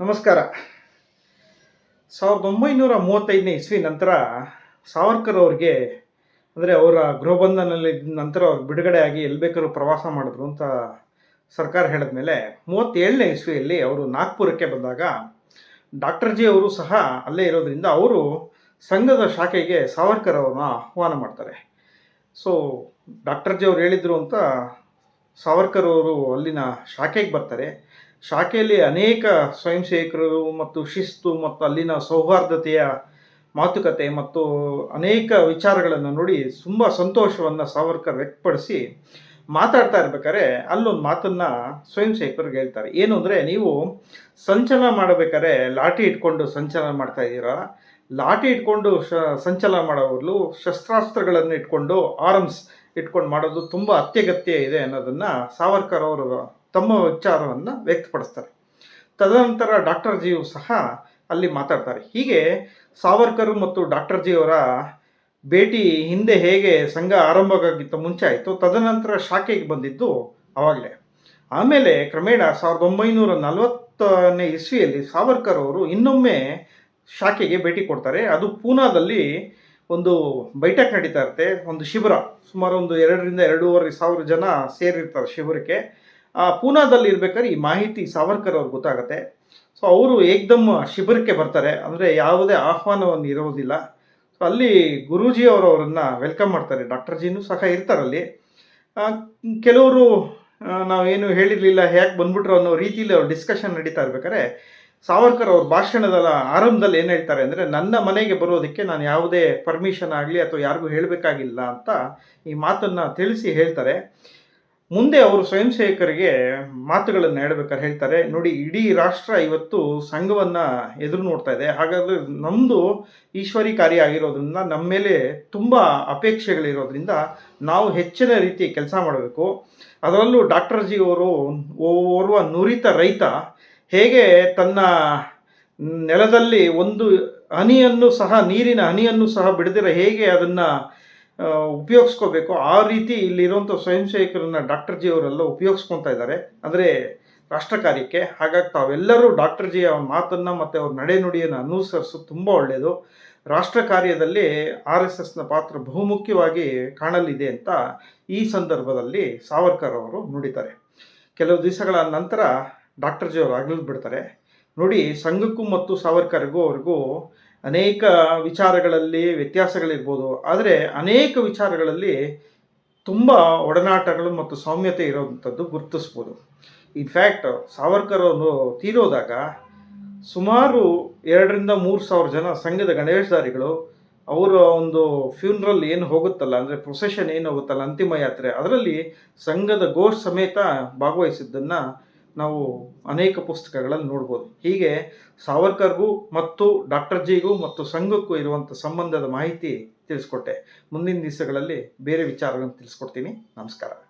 ನಮಸ್ಕಾರ. ಸಾವಿರದ ಒಂಬೈನೂರ ಮೂವತ್ತೈದನೇ ಇಸ್ವಿ ನಂತರ ಸಾವರ್ಕರ್ ಅವ್ರಿಗೆ, ಅಂದರೆ ಅವರ ಗೃಹಬಂಧನಲ್ಲಿ ನಂತರ ಬಿಡುಗಡೆ ಆಗಿ ಎಲ್ಲಿ ಬೇಕಾದ್ರೂ ಪ್ರವಾಸ ಮಾಡಿದ್ರು ಅಂತ ಸರ್ಕಾರ ಹೇಳಿದ ಮೇಲೆ ಮೂವತ್ತೇಳನೇ ಇಸ್ವಿಯಲ್ಲಿ ಅವರು ನಾಗ್ಪುರಕ್ಕೆ ಬಂದಾಗ ಡಾಕ್ಟರ್ ಜಿ ಅವರು ಸಹ ಅಲ್ಲೇ ಇರೋದ್ರಿಂದ ಅವರು ಸಂಘದ ಶಾಖೆಗೆ ಸಾವರ್ಕರ್ ಅವ್ರನ್ನ ಆಹ್ವಾನ ಮಾಡ್ತಾರೆ. ಸೊ ಡಾಕ್ಟರ್ ಜಿ ಅವ್ರು ಹೇಳಿದರು ಅಂತ ಸಾವರ್ಕರ್ ಅವರು ಅಲ್ಲಿನ ಶಾಖೆಗೆ ಬರ್ತಾರೆ. ಶಾಖೆಯಲ್ಲಿ ಅನೇಕ ಸ್ವಯಂ ಸೇವಕರು ಮತ್ತು ಶಿಸ್ತು ಮತ್ತು ಅಲ್ಲಿನ ಸೌಹಾರ್ದತೆಯ ಮಾತುಕತೆ ಮತ್ತು ಅನೇಕ ವಿಚಾರಗಳನ್ನು ನೋಡಿ ತುಂಬ ಸಂತೋಷವನ್ನು ಸಾವರ್ಕರ್ ವ್ಯಕ್ತಪಡಿಸಿ ಮಾತಾಡ್ತಾ ಇರ್ಬೇಕಾದ್ರೆ ಅಲ್ಲೊಂದು ಮಾತನ್ನು ಸ್ವಯಂ ಸೇವಕರಿಗೆ ಹೇಳ್ತಾರೆ. ಏನು ಅಂದರೆ ನೀವು ಸಂಚಲನ ಮಾಡಬೇಕಾದ್ರೆ ಲಾಠಿ ಇಟ್ಕೊಂಡು ಸಂಚಲನ ಮಾಡ್ತಾ ಇದ್ದೀರಾ? ಲಾಠಿ ಇಟ್ಕೊಂಡು ಶ ಸಂಚಲನ ಮಾಡೋವಾಗಲೂ ಶಸ್ತ್ರಾಸ್ತ್ರಗಳನ್ನು ಇಟ್ಕೊಂಡು ಆರ್ಮ್ಸ್ ಇಟ್ಕೊಂಡು ಮಾಡೋದು ತುಂಬ ಅತ್ಯಗತ್ಯ ಇದೆ ಅನ್ನೋದನ್ನು ಸಾವರ್ಕರ್ ಅವರು ತಮ್ಮ ವಿಚಾರವನ್ನು ವ್ಯಕ್ತಪಡಿಸ್ತಾರೆ. ತದನಂತರ ಡಾಕ್ಟರ್ ಜಿಯು ಸಹ ಅಲ್ಲಿ ಮಾತಾಡ್ತಾರೆ. ಹೀಗೆ ಸಾವರ್ಕರ್ ಮತ್ತು ಡಾಕ್ಟರ್ ಜಿಯವರ ಭೇಟಿ ಹಿಂದೆ ಹೇಗೆ ಸಂಘ ಆರಂಭಕ್ಕಿಂತ ಮುಂಚೆ ಆಯಿತು, ತದನಂತರ ಶಾಖೆಗೆ ಬಂದಿದ್ದು ಆವಾಗಲೇ ಆಮೇಲೆ ಕ್ರಮೇಣ ಸಾವಿರದ ಒಂಬೈನೂರ ನಲವತ್ತನೇ ಇಸ್ವಿಯಲ್ಲಿ ಸಾವರ್ಕರ್ ಅವರು ಇನ್ನೊಮ್ಮೆ ಶಾಖೆಗೆ ಭೇಟಿ ಕೊಡ್ತಾರೆ. ಅದು ಪೂನಾದಲ್ಲಿ ಒಂದು ಬೈಠಕ್ ನಡೀತಾ ಇರುತ್ತೆ, ಒಂದು ಶಿಬಿರ. ಸುಮಾರು ಒಂದು ಎರಡರಿಂದ ಎರಡೂವರೆ ಸಾವಿರ ಜನ ಸೇರಿರ್ತಾರೆ ಶಿಬಿರಕ್ಕೆ. ಪೂನಾದಲ್ಲಿ ಇರ್ಬೇಕಾದ್ರೆ ಈ ಮಾಹಿತಿ ಸಾವರ್ಕರ್ ಅವ್ರಿಗೆ ಗೊತ್ತಾಗುತ್ತೆ. ಸೊ ಅವರು ಏಕ್ದಮ್ ಶಿಬಿರಕ್ಕೆ ಬರ್ತಾರೆ. ಅಂದರೆ ಯಾವುದೇ ಆಹ್ವಾನವನ್ನು ಇರೋದಿಲ್ಲ. ಸೊ ಅಲ್ಲಿ ಗುರೂಜಿ ಅವರು ಅವರನ್ನು ವೆಲ್ಕಮ್ ಮಾಡ್ತಾರೆ. ಡಾಕ್ಟರ್ ಜಿನೂ ಸಹ ಇರ್ತಾರಲ್ಲಿ ಆ, ಕೆಲವರು ಆ, ನಾವೇನು ಹೇಳಿರಲಿಲ್ಲ ಹೇಗೆ ಬಂದ್ಬಿಟ್ರು ಅನ್ನೋ ರೀತಿಯಲ್ಲಿ ಅವ್ರು ಡಿಸ್ಕಷನ್ ನಡೀತಾ ಇರ್ಬೇಕಾದ್ರೆ ಸಾವರ್ಕರ್ ಅವ್ರ ಭಾಷಣದ ಆರಂಭದಲ್ಲಿ ಏನು ಹೇಳ್ತಾರೆ ಅಂದರೆ ನನ್ನ ಮನೆಗೆ ಬರೋದಕ್ಕೆ ನಾನು ಯಾವುದೇ ಪರ್ಮಿಷನ್ ಆಗಲಿ ಅಥವಾ ಯಾರಿಗೂ ಹೇಳಬೇಕಾಗಿಲ್ಲ ಅಂತ ಈ ಮಾತನ್ನು ತಿಳಿಸಿ ಹೇಳ್ತಾರೆ. ಮುಂದೆ ಅವರು ಸ್ವಯಂ ಸೇವಕರಿಗೆ ಮಾತುಗಳನ್ನು ಹೇಳ್ಬೇಕಾದ್ರೆ ಹೇಳ್ತಾರೆ, ನೋಡಿ, ಇಡೀ ರಾಷ್ಟ್ರ ಇವತ್ತು ಸಂಘವನ್ನು ಎದುರು ನೋಡ್ತಾ ಇದೆ. ಹಾಗಾದರೆ ನಮ್ಮದು ಈಶ್ವರಿ ಕಾರ್ಯ ಆಗಿರೋದ್ರಿಂದ ನಮ್ಮ ಮೇಲೆ ತುಂಬ ಅಪೇಕ್ಷೆಗಳಿರೋದ್ರಿಂದ ನಾವು ಹೆಚ್ಚಿನ ರೀತಿ ಕೆಲಸ ಮಾಡಬೇಕು. ಅದರಲ್ಲೂ ಡಾಕ್ಟರ್ ಜಿ ಅವರು ಓರ್ವ ನುರಿತ ರೈತ, ಹೇಗೆ ತನ್ನ ನೆಲದಲ್ಲಿ ಒಂದು ಹನಿಯನ್ನು ಸಹ, ನೀರಿನ ಹನಿಯನ್ನು ಸಹ ಬಿಡದಿರ ಹೇಗೆ ಅದನ್ನು ಉಪಯೋಗಿಸ್ಕೋಬೇಕು. ಆ ರೀತಿ ಇಲ್ಲಿರುವಂಥ ಸ್ವಯಂ ಸೇವಕರನ್ನ ಡಾಕ್ಟರ್ ಜಿ ಅವರೆಲ್ಲ ಉಪಯೋಗಿಸ್ಕೊತಾ ಇದ್ದಾರೆ. ಅಂದರೆ ರಾಷ್ಟ್ರ ಕಾರ್ಯಕ್ಕೆ ಹಾಗಾಗಿ ತಾವೆಲ್ಲರೂ ಡಾಕ್ಟರ್ ಜಿ ಅವ್ರ ಮಾತನ್ನು ಮತ್ತು ಅವ್ರ ನಡೆನುಡಿಯನ್ನು ಅನುಸರಿಸೋದು ತುಂಬ ಒಳ್ಳೆಯದು ರಾಷ್ಟ್ರ ಕಾರ್ಯದಲ್ಲಿ ಆರ್ ಎಸ್ ಎಸ್ನ ಪಾತ್ರ ಬಹುಮುಖ್ಯವಾಗಿ ಕಾಣಲಿದೆ ಅಂತ ಈ ಸಂದರ್ಭದಲ್ಲಿ ಸಾವರ್ಕರ್ ಅವರು ನುಡಿತಾರೆ. ಕೆಲವು ದಿವಸಗಳ ನಂತರ ಡಾಕ್ಟರ್ ಜಿ ಅವರು ಬಿಡ್ತಾರೆ ನೋಡಿ, ಸಂಘಕ್ಕೂ ಮತ್ತು ಸಾವರ್ಕರ್ಗೂ ಅವ್ರಿಗೂ ಅನೇಕ ವಿಚಾರಗಳಲ್ಲಿ ವ್ಯತ್ಯಾಸಗಳಿರ್ಬೋದು, ಆದರೆ ಅನೇಕ ವಿಚಾರಗಳಲ್ಲಿ ತುಂಬ ಒಡನಾಟಗಳು ಮತ್ತು ಸೌಮ್ಯತೆ ಇರೋವಂಥದ್ದು ಗುರುತಿಸ್ಬೋದು. ಇನ್ಫ್ಯಾಕ್ಟ್ ಸಾವರ್ಕರ್ ಅವರು ತೀರೋದಾಗ ಸುಮಾರು ಎರಡರಿಂದ ಮೂರು ಸಾವಿರ ಜನ ಸಂಘದ ಗಣೇಶಧಾರಿಗಳು ಅವರ ಒಂದು ಫ್ಯೂನ್ರಲ್ ಏನು ಹೋಗುತ್ತಲ್ಲ, ಅಂದರೆ ಪ್ರೊಸೆಷನ್ ಏನು ಹೋಗುತ್ತಲ್ಲ, ಅಂತಿಮ ಯಾತ್ರೆ, ಅದರಲ್ಲಿ ಸಂಘದ ಗೋಷ್ ಸಮೇತ ಭಾಗವಹಿಸಿದ್ದನ್ನು ನಾವು ಅನೇಕ ಪುಸ್ತಕಗಳಲ್ಲಿ ನೋಡ್ಬೋದು. ಹೀಗೆ ಸಾವರ್ಕರ್ಗೂ ಮತ್ತು ಡಾಕ್ಟರ್ ಜಿಗೂ ಮತ್ತು ಸಂಘಕ್ಕೂ ಇರುವಂಥ ಸಂಬಂಧದ ಮಾಹಿತಿ ತಿಳಿಸ್ಕೊಟ್ಟೆ. ಮುಂದಿನ ದಿವಸಗಳಲ್ಲಿ ಬೇರೆ ವಿಚಾರಗಳನ್ನು ತಿಳಿಸ್ಕೊಡ್ತೀನಿ. ನಮಸ್ಕಾರ.